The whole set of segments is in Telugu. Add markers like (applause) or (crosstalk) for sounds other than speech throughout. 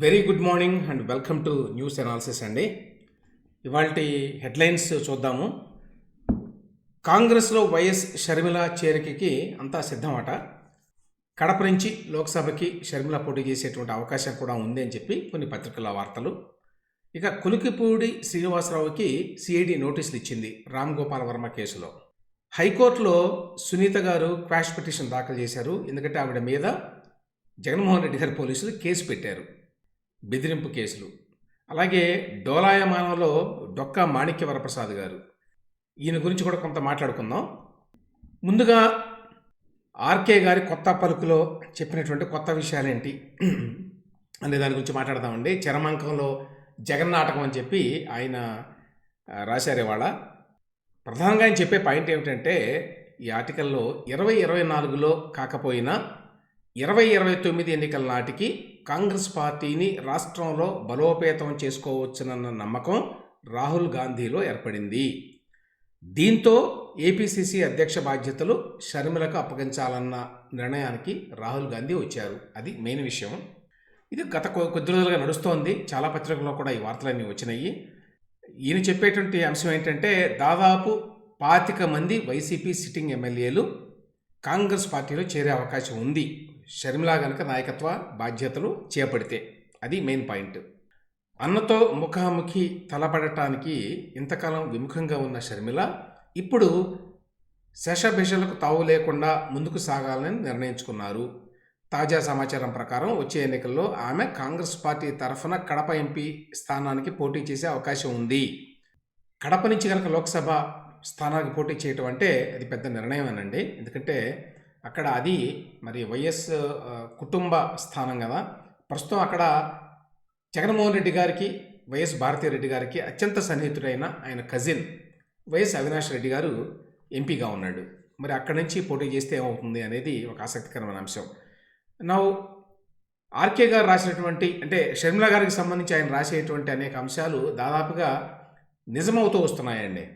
Very good morning and welcome to news analysis అండి. ఇవాళ హెడ్లైన్స్ చూద్దాము. కాంగ్రెస్లో వైఎస్ షర్మిల చేరికకి అంతా సిద్ధమట. కడప నుంచి లోక్సభకి షర్మిల పోటీ చేసేటువంటి అవకాశం కూడా ఉంది అని చెప్పి కొన్ని పత్రికల వార్తలు. ఇక కులికిపూడి శ్రీనివాసరావుకి సిఐడి నోటీసులు ఇచ్చింది రామ్ గోపాల్ వర్మ కేసులో. హైకోర్టులో సునీత గారు క్వాష్ పిటిషన్ దాఖలు చేశారు. ఎందుకంటే ఆవిడ మీద జగన్మోహన్ రెడ్డి గారి పోలీసులు కేసు పెట్టారు. బెదిరింపు కేసులు. అలాగే డోలాయమానంలో డొక్కా మాణిక్య వరప్రసాద్ గారు. ఈయన గురించి కూడా కొంత మాట్లాడుకుందాం. ముందుగా ఆర్కే గారి కొత్త పలుకులో చెప్పినటువంటి కొత్త విషయాలేంటి? అనే దాని గురించి మాట్లాడదామండి. చరమాంకంలో జగన్ నాటకం అని చెప్పి ఆయన రాశారు ఇవాళ. ప్రధానంగా ఆయన చెప్పే పాయింట్ ఏమిటంటే ఈ ఆర్టికల్లో ఇరవై ఇరవై నాలుగులో కాకపోయినా ఇరవై ఇరవై తొమ్మిది ఎన్నికల నాటికి కాంగ్రెస్ పార్టీని రాష్ట్రంలో బలోపేతం చేసుకోవచ్చునన్న నమ్మకం రాహుల్ గాంధీలో ఏర్పడింది. దీంతో ఏపీసీసీ అధ్యక్ష బాధ్యతలు షర్మిలకు అప్పగించాలన్న నిర్ణయానికి రాహుల్ గాంధీ వచ్చారు. అది మెయిన్ విషయం. ఇది గత కొద్ది రోజులుగా నడుస్తోంది. చాలా పత్రికల్లో కూడా ఈ వార్తలన్నీ వచ్చినాయి. ఈయన చెప్పేటువంటి అంశం ఏంటంటే దాదాపు పాతిక మంది వైసీపీ సిట్టింగ్ ఎమ్మెల్యేలు కాంగ్రెస్ పార్టీలో చేరే అవకాశం ఉంది. షర్మిలా గనక నాయకత్వ బాధ్యతలు చేపడితే. అది మెయిన్ పాయింట్. అన్నతో ముఖాముఖి తలపడటానికి ఇంతకాలం విముఖంగా ఉన్న షర్మిల ఇప్పుడు శషభిషలకు తావు లేకుండా ముందుకు సాగాలని నిర్ణయించుకున్నారు. తాజా సమాచారం ప్రకారం వచ్చే ఎన్నికల్లో ఆమె కాంగ్రెస్ పార్టీ తరఫున కడప ఎంపీ స్థానానికి పోటీ చేసే అవకాశం ఉంది. కడప నుంచి కనుక లోక్సభ స్థానానికి పోటీ చేయటం అంటే అది పెద్ద నిర్ణయం అనండి ఎందుకంటే అక్కడ అది మరి వైఎస్ కుటుంబ స్థానం కదా. ప్రస్తుతం అక్కడ జగన్మోహన్ రెడ్డి గారికి వైఎస్ భారతీరెడ్డి గారికి అత్యంత సన్నిహితుడైన ఆయన కజిన్ వైఎస్ అవినాష్ రెడ్డి గారు ఎంపీగా ఉన్నాడు. మరి అక్కడి నుంచి పోటీ చేస్తే ఏమవుతుంది అనేది ఒక ఆసక్తికరమైన అంశం. నా ఆర్కే గారు రాసినటువంటి అంటే షర్మిల గారికి సంబంధించి ఆయన రాసేటువంటి అనేక అంశాలు దాదాపుగా నిజమవుతూ వస్తున్నాయండి.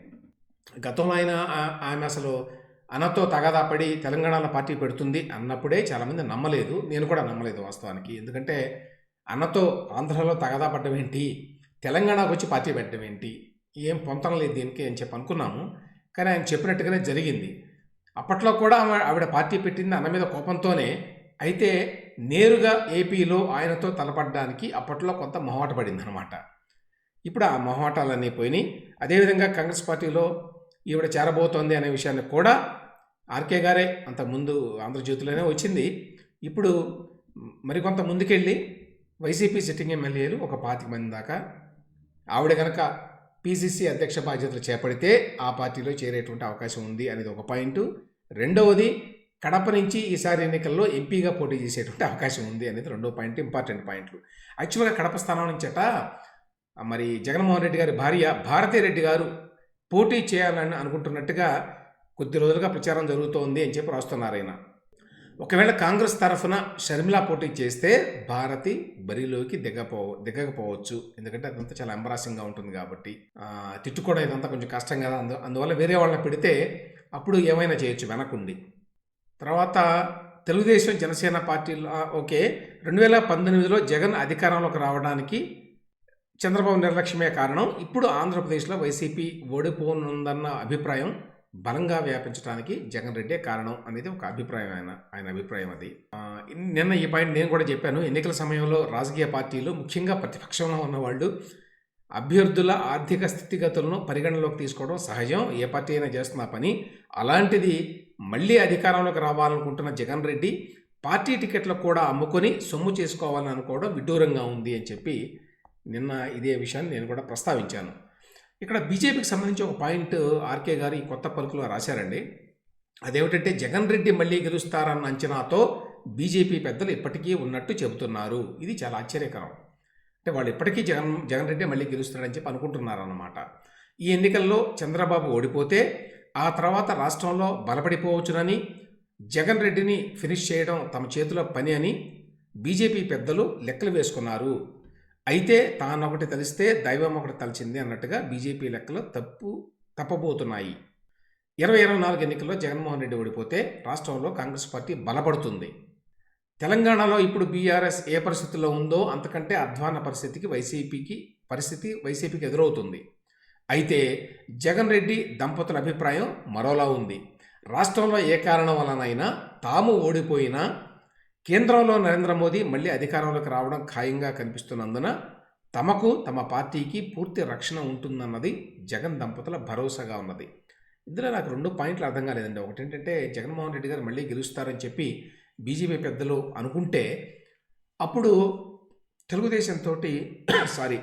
గతంలో ఆయన ఆ- ఆమె అసలు అనతో తగాదా పడి తెలంగాణలో పార్టీ పెడుతుంది అన్నప్పుడే చాలామంది నమ్మలేదు. నేను కూడా నమ్మలేదు వాస్తవానికి. ఎందుకంటే అన్నతో ఆంధ్రలో తగాదా పడ్డం ఏంటి? తెలంగాణకు వచ్చి పార్టీ పెట్టడం ఏంటి? ఏం పొంతం లేదు దీనికి అని చెప్పి అనుకున్నాము. కానీ ఆయన చెప్పినట్టుగానే జరిగింది. అప్పట్లో కూడా ఆమె- ఆవిడ పార్టీ పెట్టింది అన్న మీద కోపంతోనే అయితే నేరుగా ఏపీలో ఆయనతో తలపడడానికి అప్పట్లో కొంత మొహమాట పడింది అనమాట ఇప్పుడు ఆ మొహమాటాలన్నీ పోయినాయి. అదేవిధంగా కాంగ్రెస్ పార్టీలో ఈవిడ చేరబోతోంది అనే విషయాన్ని కూడా ఆర్కే గారే అంతకుముందు ఆంధ్రజ్యోతిలోనే వచ్చింది. ఇప్పుడు మరికొంత ముందుకెళ్ళి వైసీపీ సిట్టింగ్ ఎమ్మెల్యేలు ఒక పాతిక మంది దాకా ఆవిడ కనుక పీసీసీ అధ్యక్ష బాధ్యతలు చేపడితే ఆ పార్టీలో చేరేటువంటి అవకాశం ఉంది అనేది ఒక పాయింట్. రెండవది కడప నుంచి ఈసారి ఎన్నికల్లో ఎంపీగా పోటీ చేసేటువంటి అవకాశం ఉంది అనేది రెండో పాయింట్ ఇంపార్టెంట్ పాయింట్లు. యాక్చువల్గా కడప స్థానం నుంచట మరి జగన్మోహన్ రెడ్డి గారి భార్య భారతీ రెడ్డి గారు పోటీ చేయాలని అనుకుంటున్నట్టుగా కొద్ది రోజులుగా ప్రచారం జరుగుతోంది అని చెప్పి రాస్తున్నారు ఆయన. ఒకవేళ కాంగ్రెస్ తరఫున షర్మిలా పోటీ చేస్తే భారతి బరిలోకి దిగపో దిగకపోవచ్చు. ఎందుకంటే అదంతా చాలా ఎంబరాసింగ్గా ఉంటుంది కాబట్టి తిట్టుకోవడం ఇదంతా కొంచెం కష్టం కదా. అందు అందువల్ల వేరే వాళ్ళని పెడితే అప్పుడు ఏమైనా చేయొచ్చు వెనకుండి. తర్వాత తెలుగుదేశం జనసేన పార్టీలో ఓకే రెండు వేల పంతొమ్మిదిలో జగన్ అధికారంలోకి రావడానికి చంద్రబాబు నిర్లక్ష్యమే కారణం. ఇప్పుడు ఆంధ్రప్రదేశ్లో వైసీపీ ఓడిపోనుందన్న అభిప్రాయం బలంగా వ్యాపించడానికి జగన్ రెడ్డే కారణం అనేది ఒక అభిప్రాయం ఆయన ఆయన అభిప్రాయం అది. నిన్న ఈ పాయింట్ నేను కూడా చెప్పాను. ఎన్నికల సమయంలో రాజకీయ పార్టీలు ముఖ్యంగా ప్రతిపక్షంలో ఉన్నవాళ్ళు అభ్యర్థుల ఆర్థిక స్థితిగతులను పరిగణలోకి తీసుకోవడం సహజం. ఏ పార్టీ అయినా చేస్తున్న పని. అలాంటిది మళ్ళీ అధికారంలోకి రావాలనుకుంటున్న జగన్ రెడ్డి పార్టీ టికెట్లు కూడా అమ్ముకొని సొమ్ము చేసుకోవాలని అనుకోవడం విడ్డూరంగా ఉంది అని చెప్పి నిన్న ఇదే విషయాన్ని నేను కూడా ప్రస్తావించాను. ఇక్కడ బీజేపీకి సంబంధించి ఒక పాయింట్ ఆర్కే గారు ఈ కొత్త పలుకులో రాశారండి. అదేమిటంటే జగన్ రెడ్డి మళ్ళీ గెలుస్తారన్న అంచనాతో బీజేపీ పెద్దలు ఇప్పటికీ ఉన్నట్టు చెబుతున్నారు. ఇది చాలా ఆశ్చర్యకరం. అంటే వాళ్ళు ఇప్పటికీ జగన్ జగన్ రెడ్డి మళ్ళీ గెలుస్తాడని చెప్పి అనుకుంటున్నారన్నమాట. ఈ ఎన్నికల్లో చంద్రబాబు ఓడిపోతే ఆ తర్వాత రాష్ట్రంలో బలపడిపోవచ్చునని జగన్ రెడ్డిని ఫినిష్ చేయడం తమ చేతిలో పని అని బీజేపీ పెద్దలు లెక్కలు వేసుకున్నారు. అయితే తానొకటి తలిస్తే దైవం ఒకటి తలిచింది అన్నట్టుగా బీజేపీ లెక్కలు తప్పు తప్పబోతున్నాయి. ఇరవై ఇరవై నాలుగు ఎన్నికల్లో జగన్మోహన్ రెడ్డి ఓడిపోతే రాష్ట్రంలో కాంగ్రెస్ పార్టీ బలపడుతుంది. తెలంగాణలో ఇప్పుడు బీఆర్ఎస్ ఏ పరిస్థితుల్లో ఉందో అంతకంటే అధ్వాన పరిస్థితికి వైసీపీకి పరిస్థితి వైసీపీకి ఎదురవుతుంది. అయితే జగన్ రెడ్డి దంపతుల అభిప్రాయం మరోలా ఉంది. రాష్ట్రంలో ఏ కారణం వలనైనా తాము ఓడిపోయినా కేంద్రంలో నరేంద్ర మోదీ మళ్ళీ అధికారంలోకి రావడం ఖాయంగా కనిపిస్తున్నందున తమకు తమ పార్టీకి పూర్తి రక్షణ ఉంటుందన్నది జగన్ దంపతుల భరోసాగా ఉన్నది. ఇందులో నాకు రెండు పాయింట్లు అర్థం కాలేదండి. ఒకటి ఏంటంటే జగన్మోహన్ రెడ్డి గారు మళ్ళీ గెలుస్తారని చెప్పి బీజేపీ పెద్దలు అనుకుంటే అప్పుడు తెలుగుదేశంతో సారీ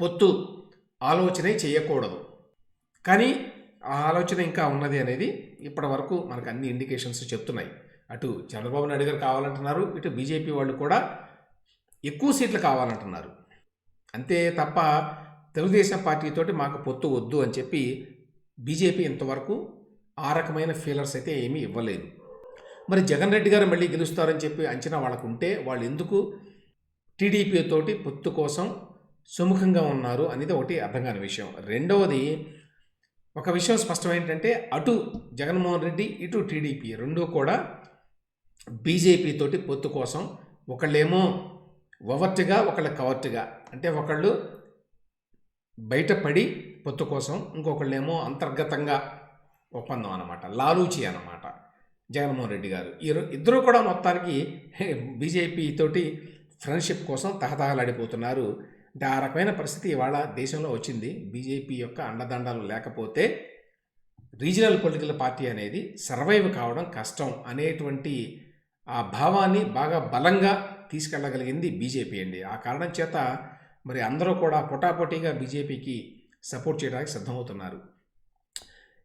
పొత్తు ఆలోచనే చేయకూడదు. కానీ ఆ ఆలోచన ఇంకా ఉన్నది అనేది ఇప్పటి వరకు మనకు అన్ని ఇండికేషన్స్ చెప్తున్నాయి. అటు చంద్రబాబు నాయుడు గారు కావాలంటున్నారు ఇటు బీజేపీ వాళ్ళు కూడా ఎక్కువ సీట్లు కావాలంటున్నారు. అంతే తప్ప తెలుగుదేశం పార్టీతోటి మాకు పొత్తు వద్దు అని చెప్పి బీజేపీ ఇంతవరకు ఆ రకమైన ఫీలర్స్ అయితే ఏమీ ఇవ్వలేదు. మరి జగన్ రెడ్డి గారు మళ్ళీ గెలుస్తారని చెప్పి అంచనా వాళ్ళకు ఉంటే వాళ్ళు ఎందుకు టీడీపీ తోటి పొత్తు కోసం సుముఖంగా ఉన్నారు అనేది ఒకటి అర్థం కాని విషయం. రెండవది ఒక విషయం స్పష్టం ఏంటంటే అటు జగన్మోహన్ రెడ్డి ఇటు టీడీపీ రెండూ కూడా బీజేపీ తోటి పొత్తు కోసం ఒకళ్ళేమో ఓవర్ట్గా ఒకళ్ళ కవర్ట్గా. అంటే ఒకళ్ళు బయటపడి పొత్తు కోసం ఇంకొకళ్ళేమో అంతర్గతంగా ఒప్పందం అనమాట లాలూచి అనమాట జగన్మోహన్ రెడ్డి గారు. ఈ ఇద్దరు కూడా మొత్తానికి (laughs) బీజేపీ తోటి ఫ్రెండ్షిప్ కోసం తహతహలాడిపోతున్నారు. అంటే ఆ రకమైన పరిస్థితి ఇవాళ దేశంలో వచ్చింది. బీజేపీ యొక్క అండదండాలు లేకపోతే రీజనల్ పొలిటికల్ పార్టీ అనేది సర్వైవ్ కావడం కష్టం అనేటువంటి ఆ భావాన్ని బాగా బలంగా తీసుకెళ్ళగలిగింది బీజేపీ అండి. ఆ కారణం చేత మరి అందరూ కూడా పొటాపోటీగా బీజేపీకి సపోర్ట్ చేయడానికి సిద్ధమవుతున్నారు.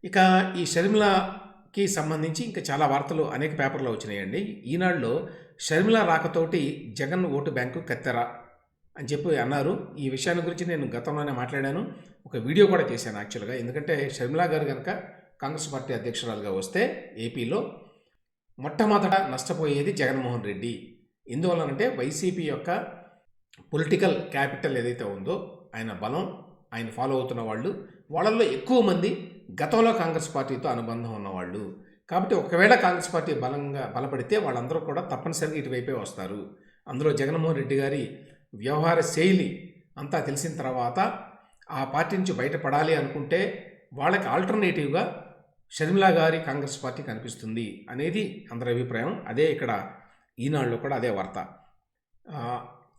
ఇక ఈ షర్మిలకి సంబంధించి ఇంకా చాలా వార్తలు అనేక పేపర్లో వచ్చినాయండి. ఈనాడులో షర్మిల రాకతోటి జగన్ ఓటు బ్యాంకు కత్తెర అని చెప్పి అన్నారు. ఈ విషయాన్ని గురించి నేను గతంలోనే మాట్లాడాను. ఒక వీడియో కూడా చేశాను యాక్చువల్గా. ఎందుకంటే షర్మిలా గారు కనుక కాంగ్రెస్ పార్టీ అధ్యక్షురాలుగా వస్తే ఏపీలో మొట్టమొదట నష్టపోయేది జగన్మోహన్ రెడ్డి. ఎందువలనంటే వైసీపీ యొక్క పొలిటికల్ క్యాపిటల్ ఏదైతే ఉందో ఆయన బలం ఆయన ఫాలో అవుతున్న వాళ్ళు వాళ్ళల్లో ఎక్కువ మంది గతంలో కాంగ్రెస్ పార్టీతో అనుబంధం ఉన్నవాళ్ళు. కాబట్టి ఒకవేళ కాంగ్రెస్ పార్టీ బలంగా బలపడితే వాళ్ళందరూ కూడా తప్పనిసరిగా ఇటువైపే వస్తారు. అందులో జగన్మోహన్ రెడ్డి గారి వ్యవహార శైలి అంతా తెలిసిన తర్వాత ఆ పార్టీ నుంచి బయటపడాలి అనుకుంటే వాళ్ళకి ఆల్టర్నేటివ్గా షర్మిలా గారి కాంగ్రెస్ పార్టీ కనిపిస్తుంది అనేది అందరి అభిప్రాయం. అదే ఇక్కడ ఈనాడులో కూడా అదే వార్త.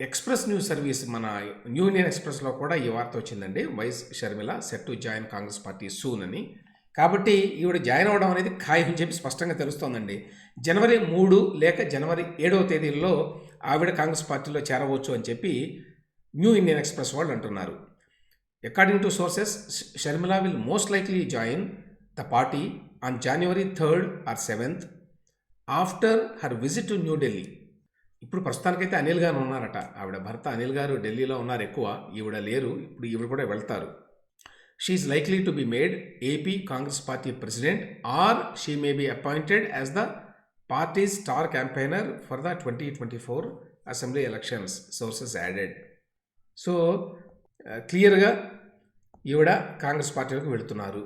ఎక్స్ప్రెస్ న్యూస్ సర్వీస్ మన న్యూ ఇండియన్ ఎక్స్ప్రెస్లో కూడా ఈ వార్త వచ్చిందండి. YS Sharmila set to join Congress party soon అని. కాబట్టి ఈవిడ జాయిన్ అవ్వడం అనేది ఖాయం అని చెప్పి స్పష్టంగా తెలుస్తోందండి. జనవరి మూడు లేక జనవరి ఏడవ తేదీల్లో ఆవిడ కాంగ్రెస్ పార్టీలో చేరవచ్చు అని చెప్పి న్యూ ఇండియన్ ఎక్స్ప్రెస్ వాళ్ళు అంటున్నారు. According to sources Sharmila will most likely join the party on January third or seventh after her visit to new Delhi ఇప్పుడు ప్రస్తుతానికైతే అనిల్ గారు ఉన్నారట. ఆవిడ భర్త అనిల్ గారు ఢిల్లీలో ఉన్నారు ఎక్కువ. ఈవిడ లేరు. ఇప్పుడు ఈవిడ కూడా వెళ్తారు. She's likely to be made AP Congress party president or she may be appointed as the party star campaigner for the twenty twenty four assembly elections sources added so క్లియర్గా ఈవిడ కాంగ్రెస్ పార్టీలోకి వెళుతున్నారు.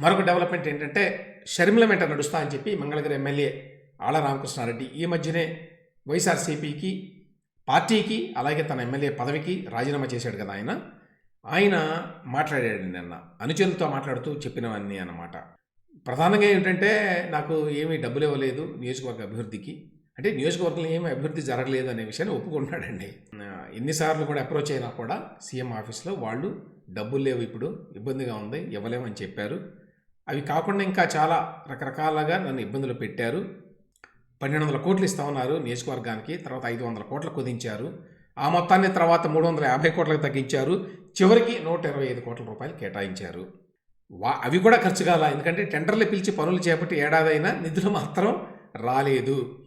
మరొక డెవలప్మెంట్ ఏంటంటే షర్మిల వెంట నడుస్తా అని చెప్పి మంగళగిరి ఎమ్మెల్యే ఆళ్ళ రామకృష్ణారెడ్డి ఈ మధ్యనే వైఎస్ఆర్సీపీకి పార్టీకి అలాగే తన ఎమ్మెల్యే పదవికి రాజీనామా చేశాడు కదా ఆయన. ఆయన మాట్లాడాడు నిన్న అనుచరులతో మాట్లాడుతూ చెప్పినవన్నీ అన్నమాట. ప్రధానంగా ఏంటంటే నాకు ఏమీ డబ్బులు ఇవ్వలేదు నియోజకవర్గ అభివృద్ధికి. అంటే నియోజకవర్గంలో ఏమీ అభివృద్ధి జరగలేదు అనే విషయాన్ని ఒప్పుకుంటున్నాడండి. ఎన్నిసార్లు కూడా అప్రోచ్ అయినా కూడా సీఎం ఆఫీస్లో వాళ్ళు డబ్బులు లేవు ఇప్పుడు ఇబ్బందిగా ఉంది ఇవ్వలేమని చెప్పారు. అవి కాకుండా ఇంకా చాలా రకరకాలుగా నన్ను ఇబ్బందులు పెట్టారు. పన్నెండు వందల కోట్లు ఇస్తామన్నారు నియోజకవర్గానికి తర్వాత ఐదు వందల కోట్లు కుదించారు. ఆ మొత్తాన్ని తర్వాత మూడు వందల యాభై కోట్లకు తగ్గించారు. చివరికి నూట ఇరవై ఐదు కోట్ల రూపాయలు కేటాయించారు. వా అవి కూడా ఖర్చు కాల? ఎందుకంటే టెండర్లు పిలిచి పనులు చేపట్టి ఏడాదైనా నిధులు మాత్రం రాలేదు.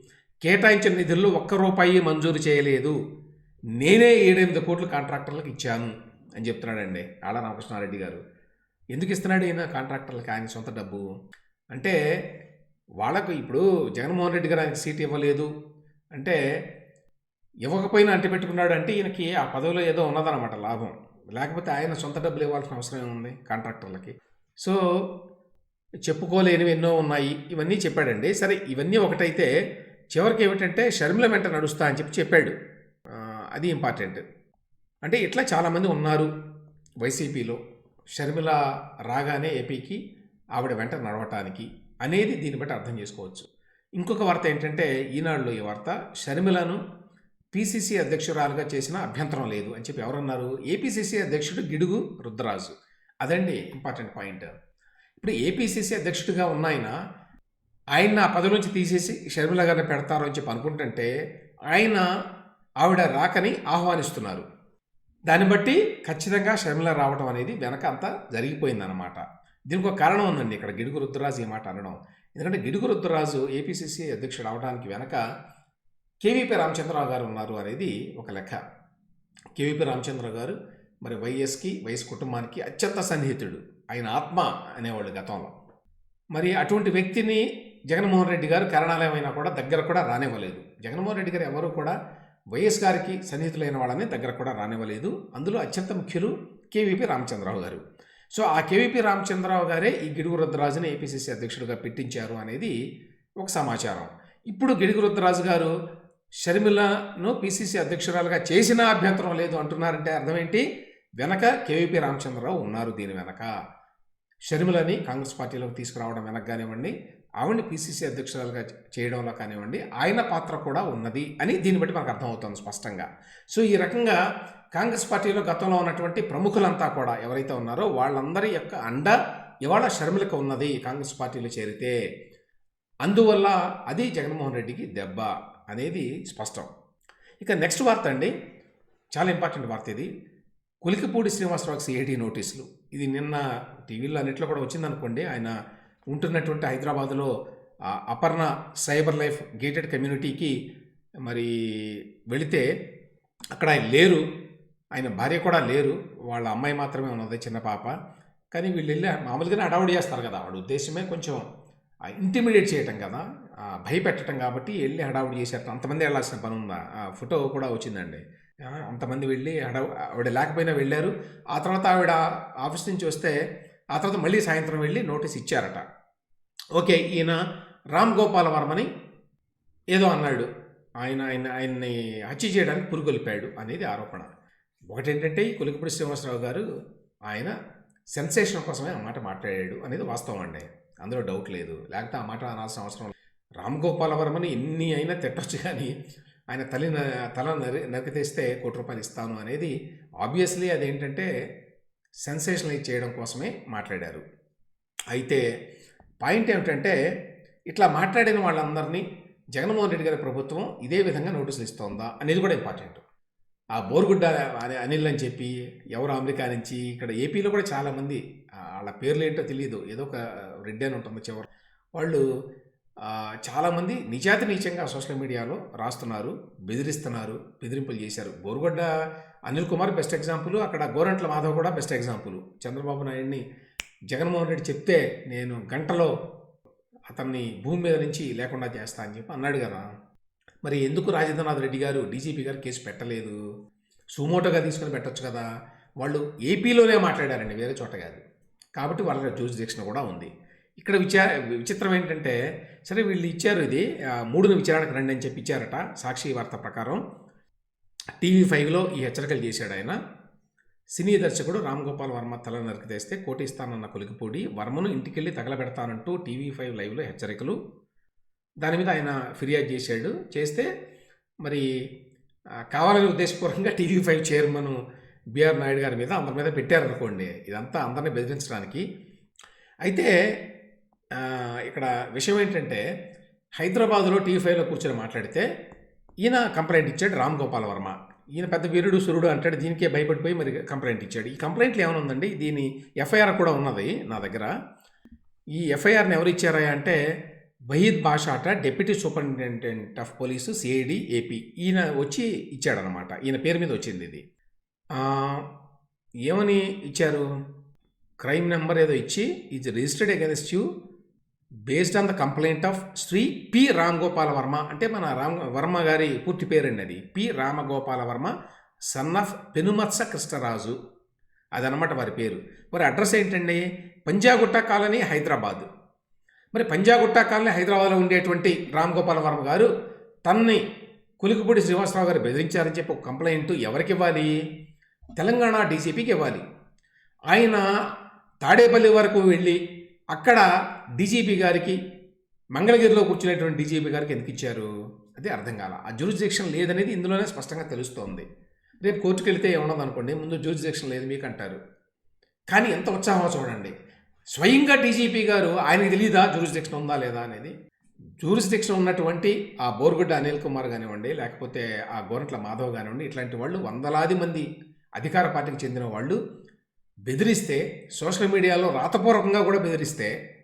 కేటాయించిన నిధుల్లో ఒక్క రూపాయి మంజూరు చేయలేదు. నేనే ఏడెనిమిది కోట్లు కాంట్రాక్టర్లకు ఇచ్చాను అని చెప్తున్నాడండి ఆళ్ళ రామకృష్ణారెడ్డి గారు. ఎందుకు ఇస్తున్నాడు ఈయన కాంట్రాక్టర్లకి ఆయన సొంత డబ్బు? అంటే వాళ్ళకు ఇప్పుడు జగన్మోహన్ రెడ్డి గారు ఆయనకి సీట్ ఇవ్వలేదు. అంటే ఇవ్వకపోయినా అంటి పెట్టుకున్నాడు అంటే ఈయనకి ఆ పదవిలో ఏదో ఉన్నదన్నమాట లాభం. లేకపోతే ఆయన సొంత డబ్బులు ఇవ్వాల్సిన అవసరం ఏముంది కాంట్రాక్టర్లకి? సో చెప్పుకోలేనివి ఎన్నో ఉన్నాయి. ఇవన్నీ చెప్పాడండి. సరే ఇవన్నీ ఒకటైతే చివరికి ఏమిటంటే షర్మిల వెంట నడుస్తా అని చెప్పి చెప్పాడు. అది ఇంపార్టెంట్. అంటే ఇట్లా చాలామంది ఉన్నారు వైసీపీలో. షర్మిల రాగానే ఏపీకి ఆవిడ వెంట నడవటానికి అనేది దీన్ని బట్టి అర్థం చేసుకోవచ్చు. ఇంకొక వార్త ఏంటంటే ఈనాడులో ఈ వార్త షర్మిలను పీసీసీ అధ్యక్షురాలుగా చేసిన అభ్యంతరం లేదు అని చెప్పి ఎవరన్నారు? ఏపీసీసీ అధ్యక్షుడు గిడుగు రుద్రరాజు. అదండి ఇంపార్టెంట్ పాయింట్. ఇప్పుడు ఏపీసీసీ అధ్యక్షుడిగా ఉన్నాయన ఆయన నా ఆ పదవి నుంచి తీసేసి షర్మిల గారిని పెడతారు అని చెప్పి అనుకుంటుంటే ఆయన ఆవిడ రాకని ఆహ్వానిస్తున్నారు. దాన్ని బట్టి ఖచ్చితంగా షర్మిల రావడం అనేది వెనక అంతా జరిగిపోయిందన్నమాట. దీనికి ఒక కారణం ఉందండి ఇక్కడ గిడుగు రుద్రరాజు ఈ మాట అనడం. ఎందుకంటే గిడుగు రుద్రరాజు ఏపీసీసీ అధ్యక్షుడు అవడానికి వెనక కేవీపీ రామచంద్రరావు గారు ఉన్నారు అనేది ఒక లెక్క. కేవీపీ రామచంద్రరావు గారు మరి వైఎస్కి వైఎస్ కుటుంబానికి అత్యంత సన్నిహితుడు. ఆయన ఆత్మ అనేవాళ్ళు గతంలో. మరి అటువంటి వ్యక్తిని జగన్మోహన్ రెడ్డి గారు కరణాలయమైనా కూడా దగ్గర కూడా రానివ్వలేదు. జగన్మోహన్ రెడ్డి గారు ఎవరు కూడా వైఎస్ గారికి సన్నిహితులైన వాళ్ళని దగ్గర కూడా రానివ్వలేదు. అందులో అత్యంత ముఖ్యులు కేవీపీ రామచంద్రరావు గారు. సో ఆ కేవీపీ రామచంద్రరావు గారే ఈ గిడుగు రుద్రరాజుని ఏపీసీసీ అధ్యక్షుడిగా పెట్టించారు అనేది ఒక సమాచారం. ఇప్పుడు గిడుగు రుద్రరాజు గారు షర్మిలను పిసిసి అధ్యక్షురాలుగా చేసిన అభ్యంతరం లేదు అంటున్నారంటే అర్థం ఏంటి వెనక కేవీపీ రామచంద్రరావు ఉన్నారు దీని వెనక. షర్మిలని కాంగ్రెస్ పార్టీలోకి తీసుకురావడం వెనక కానివ్వండి ఆవిడని పిసిసి అధ్యక్షురాలుగా చేయడంలో కానివ్వండి ఆయన పాత్ర కూడా ఉన్నది అని దీన్ని బట్టి మనకు అర్థమవుతుంది స్పష్టంగా. సో ఈ రకంగా కాంగ్రెస్ పార్టీలో గతంలో ఉన్నటువంటి ప్రముఖులంతా కూడా ఎవరైతే ఉన్నారో వాళ్ళందరి యొక్క అండ ఇవాళ షర్మిలకు ఉన్నది కాంగ్రెస్ పార్టీలో చేరితే. అందువల్ల అది జగన్మోహన్ రెడ్డికి దెబ్బ అనేది స్పష్టం. ఇక నెక్స్ట్ వార్త అండి. చాలా ఇంపార్టెంట్ వార్త ఇది. కులికిపూడి శ్రీనివాసరావుకి సిఐడి నోటీసులు. ఇది నిన్న టీవీలో అన్నింటిలో కూడా వచ్చిందనుకోండి ఆయన ఉంటున్నటువంటి హైదరాబాదులో అపర్ణ సైబర్ లైఫ్ గేటెడ్ కమ్యూనిటీకి మరి వెళితే అక్కడ ఆయన లేరు. ఆయన భార్య కూడా లేరు. వాళ్ళ అమ్మాయి మాత్రమే ఉన్నది చిన్న పాప. కానీ వీళ్ళు వెళ్ళి మామూలుగానే అడవుడు చేస్తారు కదా. వాడు ఉద్దేశమే కొంచెం ఇంటిమిడియేట్ చేయటం కదా. భయపెట్టడం కాబట్టి వెళ్ళి హడావుడి చేశారు. అంతమంది వెళ్ళాల్సిన పని ఉందా? ఆ ఫోటో కూడా వచ్చిందండి. అంతమంది వెళ్ళి హడావు ఆవిడ లేకపోయినా వెళ్ళారు. ఆ తర్వాత ఆవిడ ఆఫీస్ నుంచి వస్తే ఆ తర్వాత మళ్ళీ సాయంత్రం వెళ్ళి నోటీస్ ఇచ్చారట. ఓకే ఈయన రామ్ గోపాల వర్మని ఏదో అన్నాడు. ఆయన ఆయన ఆయన్ని హత్య చేయడానికి పురుగొలిపాడు అనేది ఆరోపణ. ఒకటేంటంటే ఈ కొలికిపూడి శ్రీనివాసరావు గారు ఆయన సెన్సేషన్ కోసమే ఆ మాట మాట్లాడాడు అనేది వాస్తవం అండి. అందులో డౌట్ లేదు. లేకపోతే ఆ మాట అనాల్సిన అవసరం రామ్ గోపాల వర్మని ఎన్ని అయినా తిట్టొచ్చు కానీ ఆయన తల్లి తల నరి నరికితేస్తే కోటి రూపాయలు ఇస్తాను అనేది ఆబ్వియస్లీ అదేంటంటే సెన్సేషనలైజ్ చేయడం కోసమే మాట్లాడారు. అయితే పాయింట్ ఏమిటంటే ఇట్లా మాట్లాడిన వాళ్ళందరినీ జగన్మోహన్ రెడ్డి గారి ప్రభుత్వం ఇదే విధంగా నోటీసులు ఇస్తోందా అనేది కూడా ఇంపార్టెంట్. ఆ బోర్గుడ్డ అని అనిల్ అని చెప్పి ఎవరు అమెరికా నుంచి ఇక్కడ ఏపీలో కూడా చాలామంది వాళ్ళ పేర్లు ఏంటో తెలియదు ఏదో ఒక రెడ్డి అని ఉంటుంది చివరి. వాళ్ళు చాలామంది నిజాతి నీచంగా సోషల్ మీడియాలో రాస్తున్నారు బెదిరిస్తున్నారు బెదిరింపులు చేశారు. బోరుగుడ్డ అనిల్ కుమార్ బెస్ట్ ఎగ్జాంపుల్ అక్కడ గోరంట్ల మాధవ్ కూడా బెస్ట్ ఎగ్జాంపుల్. చంద్రబాబు నాయుడిని జగన్మోహన్ రెడ్డి చెప్తే నేను గంటలో అతన్ని భూమి మీద నుంచి లేకుండా చేస్తా అని చెప్పి అన్నాడు కదా. మరి ఎందుకు రాజేంద్రనాథ్ రెడ్డి గారు డీజీపీ గారు కేసు పెట్టలేదు? సుమోటోగా తీసుకొని పెట్టొచ్చు కదా. వాళ్ళు ఏపీలోనే మాట్లాడారండి వేరే చోట కాదు. కాబట్టి వాళ్ళ జ్యూరిడిక్షన్ కూడా ఉంది. ఇక్కడ విచార విచిత్రం ఏంటంటే సరే వీళ్ళు ఇచ్చారు ఇది మూడున విచారణకు రండి అని చెప్పి ఇచ్చారట సాక్షి వార్త ప్రకారం. టీవీ ఫైవ్లో ఈ హెచ్చరికలు చేశాడు ఆయన. సినీ దర్శకుడు రామ్ గోపాల్ వర్మ తల నరికితేస్తే కోటిస్తానన్న కొలికిపూడి వర్మను ఇంటికెళ్ళి తగలబెడతానంటూ టీవీ ఫైవ్ లైవ్లో హెచ్చరికలు. దాని మీద ఆయన ఫిర్యాదు చేశాడు. చేస్తే మరి ఆ, కావాలని ఉద్దేశపూర్వకంగా TV five chairman BR Naidu గారి మీద అందరి మీద పెట్టారనుకోండి ఇదంతా అందరినీ బెదిరించడానికి. అయితే ఇక్కడ విషయం ఏంటంటే హైదరాబాద్లో టీవీ ఫైవ్లో కూర్చొని మాట్లాడితే ఈయన కంప్లైంట్ ఇచ్చాడు రామ్ గోపాల్ వర్మ. ఈయన పెద్ద వీరుడు సురుడు అంటాడు దీనికే భయపడిపోయి మరి కంప్లైంట్ ఇచ్చాడు. ఈ కంప్లైంట్లు ఏమైనా ఉందండి? దీని ఎఫ్ఐఆర్ కూడా ఉన్నది నా దగ్గర. ఈ ఎఫ్ఐఆర్ని ఎవరు ఇచ్చారా అంటే Waheed బాషాట deputy superintendent of police CID AP. ఈయన వచ్చి ఇచ్చాడనమాట ఈయన పేరు మీద వచ్చింది ఇది. ఏమని ఇచ్చారు? క్రైమ్ నెంబర్ ఏదో ఇచ్చి ఇది registered against you. Based on the complaint of Shri P Ram Gopala Varma అంటే మన రామ్ వర్మ గారి పూర్తి పేరండి అది. P Ramagopala Varma son of Penumatsa Krishnaraju అదనమాట వారి పేరు. మరి అడ్రస్ ఏంటండి? పంజాగుట్ట కాలనీ హైదరాబాద్. మరి పంజాగుట్ట కాలనీ హైదరాబాద్లో ఉండేటువంటి రామ్ గోపాల వర్మ గారు తనని కులికిపూడి శ్రీనివాసరావు గారు బెదిరించారని చెప్పి ఒక కంప్లైంట్ ఎవరికి ఇవ్వాలి? తెలంగాణ డీసీపీకి ఇవ్వాలి. ఆయన తాడేపల్లి వరకు వెళ్ళి అక్కడ డీజీపీ గారికి మంగళగిరిలో కూర్చునేటువంటి డీజీపీ గారికి ఎందుకు ఇచ్చారు? అది అర్థం కాల. ఆ జ్యూరిస్డిక్షన్ లేదనేది ఇందులోనే స్పష్టంగా తెలుస్తోంది. రేపు కోర్టుకు వెళ్తే ఏమన్నది అనుకోండి ముందు జ్యూరిస్డిక్షన్ లేదు మీకు అంటారు కానీ ఎంత ఉత్సాహమో చూడండి. స్వయంగా డీజీపీ గారు ఆయనకి తెలియదా జ్యూరిస్డిక్షన్ ఉందా లేదా అనేది? జ్యూరిస్డిక్షన్ ఉన్నటువంటి ఆ బోర్గుడ్డ అనిల్ కుమార్ కానివ్వండి లేకపోతే ఆ గోరంట్ల మాధవ్ కానివ్వండి ఇట్లాంటి వాళ్ళు వందలాది మంది అధికార పార్టీకి చెందిన వాళ్ళు బెదిరిస్తే సోషల్ మీడియాలో రాతపూర్వకంగా కూడా బెదిరిస్తే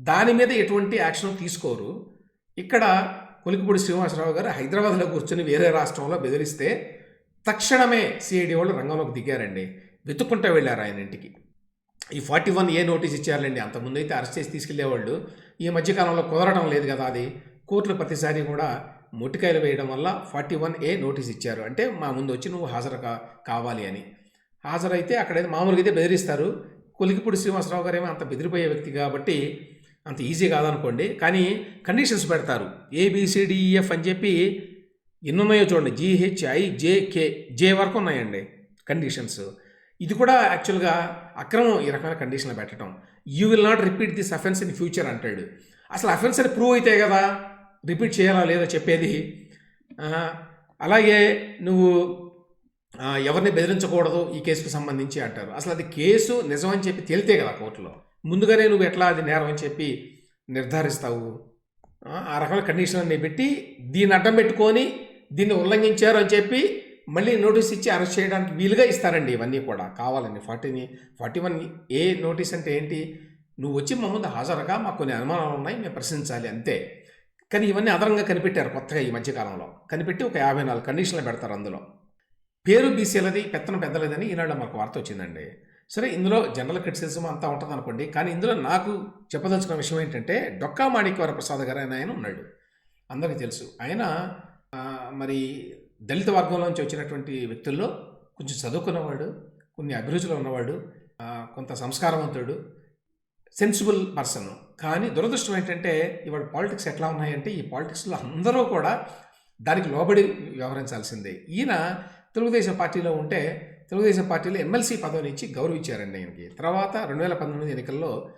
దాని మీద ఎటువంటి యాక్షన్ తీసుకోరు. ఇక్కడ కొలికిపూడి శ్రీనివాసరావు గారు హైదరాబాద్లో కూర్చొని వేరే రాష్ట్రంలో బెదిరిస్తే తక్షణమే సిఐడి వాళ్ళు రంగంలోకి దిగారండి. వెతుక్కుంటూ వెళ్ళారు ఆయన ఇంటికి. ఈ ఫార్టీ వన్ ఏ నోటీస్ ఇచ్చారులేండి. అంతకుముందు అయితే అరెస్ట్ చేసి తీసుకెళ్ళేవాళ్ళు. ఈ మధ్యకాలంలో కుదరడం లేదు కదా అది. కోర్టులు ప్రతిసారి కూడా మొట్టికాయలు వేయడం వల్ల ఫార్టీ వన్ ఏ నోటీస్ ఇచ్చారు. అంటే మా ముందు వచ్చి నువ్వు హాజరు కా కావాలి అని. హాజరైతే అక్కడైతే మామూలుగా అయితే బెదిరిస్తారు. కొలికిపూడి శ్రీనివాసరావు గారు ఏమో అంత బెదిరిపోయే వ్యక్తి కాబట్టి అంత ఈజీ కాదనుకోండి. కానీ కండిషన్స్ పెడతారు. ఏబిసిడిఈఎఫ్ అని చెప్పి ఎన్నున్నాయో చూడండి. జిహెచ్ఐ జేకే జే వరకు ఉన్నాయండి కండిషన్స్. ఇది కూడా యాక్చువల్గా అక్రమం ఈ రకమైన కండిషన్లు పెట్టడం. You will not repeat this offence in future అంటాడు. అసలు అఫెన్స్ అని ప్రూవ్ అయితే కదా రిపీట్ చేయాలా లేదో చెప్పేది? అలాగే నువ్వు ఎవరిని బెదిరించకూడదు ఈ కేసుకు సంబంధించి అంటారు. అసలు అది కేసు నిజమని చెప్పి తేలితే కదా కోర్టులో. ముందుగానే నువ్వు ఎట్లా అది నేరం అని చెప్పి నిర్ధారిస్తావు? ఆ, రకమైన కండిషన్ అన్ని పెట్టి దీన్ని అడ్డం పెట్టుకొని దీన్ని ఉల్లంఘించారు అని చెప్పి మళ్ళీ నోటీస్ ఇచ్చి అరెస్ట్ చేయడానికి వీలుగా ఇస్తారండి ఇవన్నీ కూడా. కావాలని ఫార్టీని ఫార్టీ వన్ ఏ నోటీస్ అంటే ఏంటి? నువ్వు వచ్చి మా ముందు హాజరుగా మాకు కొన్ని అనుమానాలు ఉన్నాయి మేము ప్రశ్నించాలి అంతే. కానీ ఇవన్నీ అదనంగా కనిపెట్టారు కొత్తగా ఈ మధ్యకాలంలో. కనిపెట్టి ఒక యాభై నాలుగు కండిషన్లు పెడతారు అందులో. పేరు బీసీలది పెత్తనం పెద్దలేదని ఈనాడు మాకు వార్త వచ్చిందండి. సరే ఇందులో జనరల్ క్రిటిసిజం అంతా ఉంటుంది అనుకోండి కానీ ఇందులో నాకు చెప్పదలుచుకున్న విషయం ఏంటంటే డొక్కా మాణిక్యవర ప్రసాద్ గారు అని ఆయన ఉన్నాడు. అందరికీ తెలుసు. ఆయన మరి దళిత వర్గంలోంచి వచ్చినటువంటి వ్యక్తుల్లో కొంచెం చదువుకున్నవాడు కొన్ని అభిరుచులు ఉన్నవాడు కొంత సంస్కారవంతుడు సెన్సిబుల్ పర్సన్. కానీ దురదృష్టం ఏంటంటే ఇవాళ పాలిటిక్స్ ఎట్లా ఉన్నాయంటే ఈ పాలిటిక్స్లో అందరూ కూడా దానికి లోబడి వ్యవహరించాల్సిందే. ఈయన తెలుగుదేశం పార్టీలో ఉంటే తెలుగుదేశం పార్టీలో ఎమ్మెల్సీ పదవిని ఇచ్చి గౌరవించారండి ఆయనకి. తర్వాత రెండు వేల పంతొమ్మిది ఎన్నికల్లో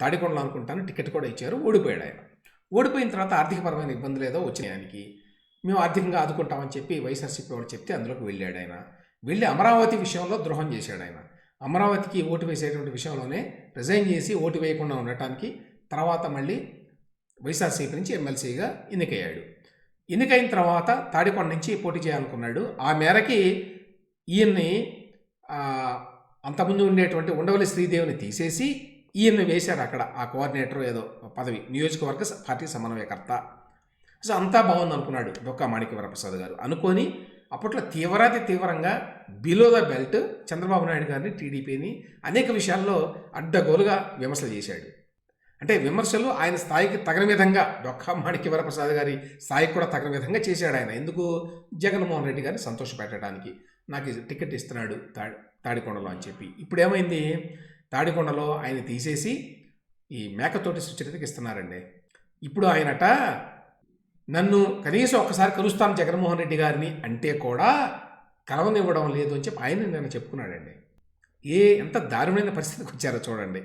తాడికొండలు అనుకుంటాను టికెట్ కూడా ఇచ్చారు ఓడిపోయాడు ఆయన. ఓడిపోయిన తర్వాత ఆర్థికపరమైన ఇబ్బందులు ఏదో వచ్చినాయి ఆయనకి. మేము ఆర్థికంగా ఆదుకుంటామని చెప్పి వైఎస్ఆర్సీపీ వాడు చెప్తే అందులోకి వెళ్ళాడు ఆయన. వెళ్ళి అమరావతి విషయంలో ద్రోహం చేశాడు ఆయన. అమరావతికి ఓటు వేసేటువంటి విషయంలోనే రిజైన్ చేసి ఓటు వేయకుండా ఉండటానికి తర్వాత మళ్ళీ వైఎస్ఆర్సీపీ నుంచి ఎమ్మెల్సీగా ఎన్నికయ్యాడు. ఎన్నికైన తర్వాత తాడికొండ నుంచి పోటీ చేయాలనుకున్నాడు. ఆ మేరకి ఈయన్ని అంతకుముందు ఉండేటువంటి ఉండవల్లి శ్రీదేవిని తీసేసి ఈయన్ని వేశారు అక్కడ ఆ కోఆర్డినేటర్ ఏదో పదవి నియోజకవర్గ పార్టీ సమన్వయకర్త. సో అంతా బాగుంది అనుకున్నాడు డొక్కా మాణిక్య వరప్రసాద్ గారు. అనుకొని అప్పట్లో తీవ్రాతి తీవ్రంగా below the belt Chandrababu Naidu గారిని టీడీపీని అనేక విషయాల్లో అడ్డగోలుగా విమర్శలు చేశాడు. అంటే విమర్శలు ఆయన స్థాయికి తగిన విధంగా డొక్కా మాణిక్య వరప్రసాద్ గారి స్థాయికి కూడా తగిన విధంగా చేశాడు ఆయన. ఎందుకు? జగన్మోహన్ రెడ్డి గారిని సంతోషపెట్టడానికి. నాకు టికెట్ ఇస్తున్నాడు తాడి తాడికొండలో అని చెప్పి. ఇప్పుడు ఏమైంది తాడికొండలో ఆయన తీసేసి ఈ మేకతోటి సుచరితకి ఇస్తున్నారండి. ఇప్పుడు ఆయనట నన్ను కనీసం ఒక్కసారి కలుస్తాను జగన్మోహన్ రెడ్డి గారిని అంటే కూడా కలవనివ్వడం లేదు అని చెప్పి ఆయన నేను చెప్పుకున్నాడండి. ఏ ఎంత దారుణమైన పరిస్థితికి వచ్చారో చూడండి.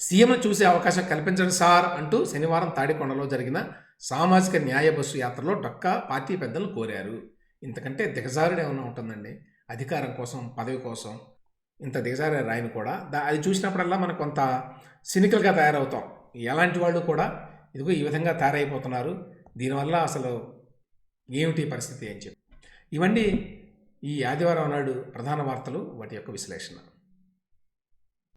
సీఎంను చూసే అవకాశం కల్పించండి సార్ అంటూ శనివారం తాడికొండలో జరిగిన సామాజిక న్యాయ బస్సు యాత్రలో డొక్కా పార్టీ పెద్దలు కోరారు. ఇంతకంటే దిగజారుడు ఏమైనా ఉంటుందండి? అధికారం కోసం పదవి కోసం ఇంత దిగజారారు ఆయన కూడా దా అది చూసినప్పుడల్లా మనకు కొంత సినికల్గా తయారవుతాం. ఎలాంటి వాళ్ళు కూడా ఇదిగో ఈ విధంగా తయారైపోతున్నారు. దీనివల్ల అసలు ఏమిటి పరిస్థితి అని చెప్పి. ఇవన్నీ ఈ ఆదివారం నాడు ప్రధాన వార్తలు వాటి యొక్క విశ్లేషణ.